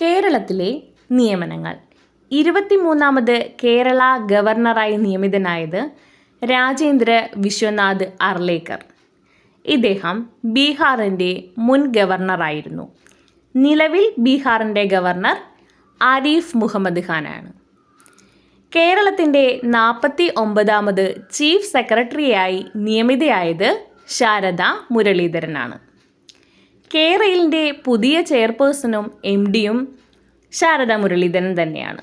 കേരളത്തിലെ നിയമനങ്ങൾ. ഇരുപത്തിമൂന്നാമത് കേരള ഗവർണറായി നിയമിതനായത് രാജേന്ദ്ര വിശ്വനാഥ് അർലേക്കർ. ഇദ്ദേഹം ബീഹാറിന്റെ മുൻ ഗവർണറായിരുന്നു. നിലവിൽ ബീഹാറിന്റെ ഗവർണർ ആരിഫ് മുഹമ്മദ് ഖാനാണ്. കേരളത്തിന്റെ നാൽപ്പത്തി ഒമ്പതാമത് ചീഫ് സെക്രട്ടറിയായി നിയമിതയായത് ശാരദ മുരളീധരനാണ്. കേരളിന്റെ പുതിയ ചെയർപേഴ്സണും എം ഡിയും ശാരദ മുരളീധരൻ തന്നെയാണ്.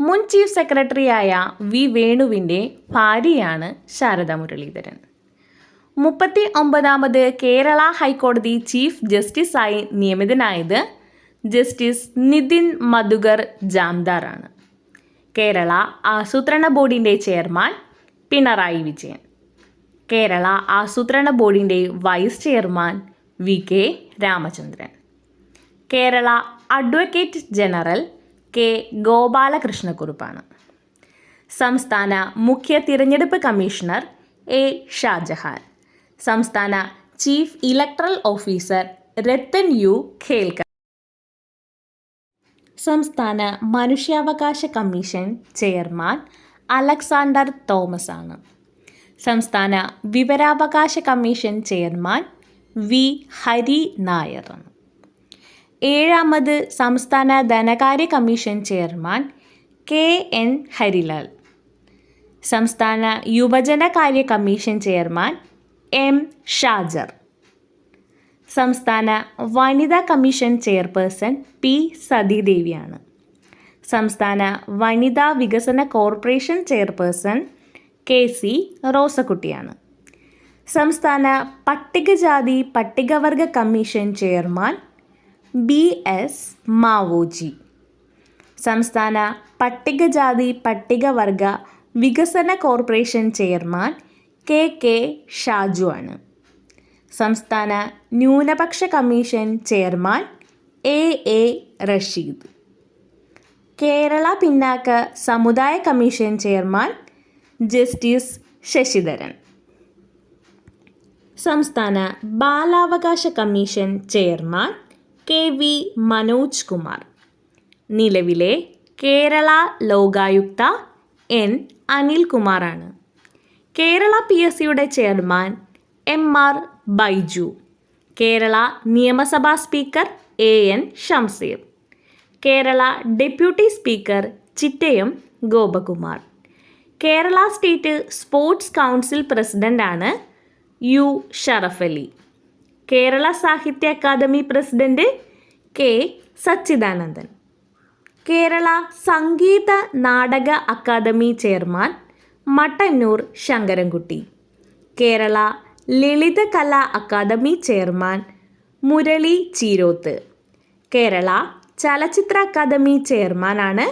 മുൻ ചീഫ് സെക്രട്ടറിയായ വി വേണുവിന്റെ ഭാര്യയാണ് ശാരദ മുരളീധരൻ. മുപ്പത്തി ഒമ്പതാമത് കേരള ഹൈക്കോടതി ചീഫ് ജസ്റ്റിസായി നിയമിതനായത് ജസ്റ്റിസ് നിതിൻ മധുകർ ജാംദാറാണ്. കേരള ആസൂത്രണ ബോർഡിന്റെ ചെയർമാൻ പിണറായി വിജയൻ. കേരള ആസൂത്രണ ബോർഡിന്റെ vice chairman V K Ramachandran. Kerala advocate general K ഗോപാലകൃഷ്ണക്കുറുപ്പാണ്. സംസ്ഥാന മുഖ്യ തിരഞ്ഞെടുപ്പ് കമ്മീഷണർ എ ഷാജഹാൻ. സംസ്ഥാന chief electoral officer Rathan U Khelkar സംസ്ഥാന മനുഷ്യാവകാശ കമ്മീഷൻ ചെയർമാൻ അലക്സാണ്ടർ തോമസ് ആണ് സംസ്ഥാന വിവരാവകാശ commission chairman V Hari Nair. ഏഴാമത് സംസ്ഥാന ധനകാര്യ commission chairman K N Harilal. സംസ്ഥാന യുവജനകാര്യ കമ്മീഷൻ ചെയർമാൻ എം ഷാജർ. സംസ്ഥാന വനിതാ കമ്മീഷൻ ചെയർപേഴ്സൺ പി സതീദേവിയാണ്. സംസ്ഥാന വനിതാ വികസന കോർപ്പറേഷൻ ചെയർപേഴ്സൺ കെ സി റോസക്കുട്ടിയാണ്. സംസ്ഥാന പട്ടികജാതി പട്ടികവർഗ commission chairman B S Mavoji. സംസ്ഥാന പട്ടികജാതി പട്ടികവർഗ വികസന corporation chairman K K Shaju ആണ്. സംസ്ഥാന ന്യൂനപക്ഷ commission chairman A A Rasheed. Kerala പിന്നാക്ക സമുദായ കമ്മീഷൻ ചെയർമാൻ ജസ്റ്റിസ് ശശിധരൻ. സംസ്ഥാന ബാലാവകാശ commission chairman K V Manoj Kumar. നിലവിലെ കേരള ലോകായുക്ത എൻ അനിൽകുമാറാണ്. കേരള പി എസ് സിയുടെ chairman M R Baiju. Kerala നിയമസഭാ speaker A N Shamseer. Kerala deputy speaker Chittayam Gopakumar. Kerala state sports council പ്രസിഡന്റാണ് U Sharafali. Kerala Sahitya academy president K Sachidanandan. Kerala Sangeetha Nataka academy chairman Mattannur Sankarankutty. Kerala Lalitha Kala academy chairman Murali Cheeroth. Kerala Chalachitra academy ചെയർമാനാണ്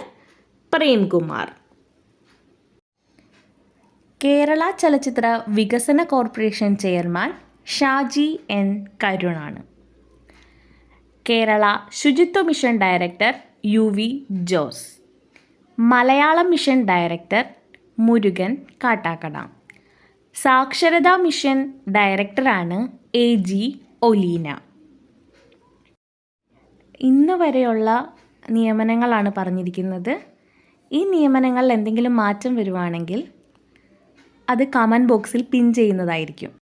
Premkumar. Kerala Chalachitra Vikasana corporation chairman Shaji N കരുണാണ്. Kerala Suchitwa mission director U V Jose. Malayalam mission director Murukan Kattakada. Saksharatha mission ഡയറക്ടറാണ് A G Oleena. ഇന്ന് വരെയുള്ള നിയമനങ്ങളാണ് പറഞ്ഞിരിക്കുന്നത്. ഈ നിയമനങ്ങളിൽ എന്തെങ്കിലും മാറ്റം വരുവാണെങ്കിൽ അത് കമന്റ് ബോക്സിൽ പിൻ ചെയ്യുന്നതായിരിക്കും.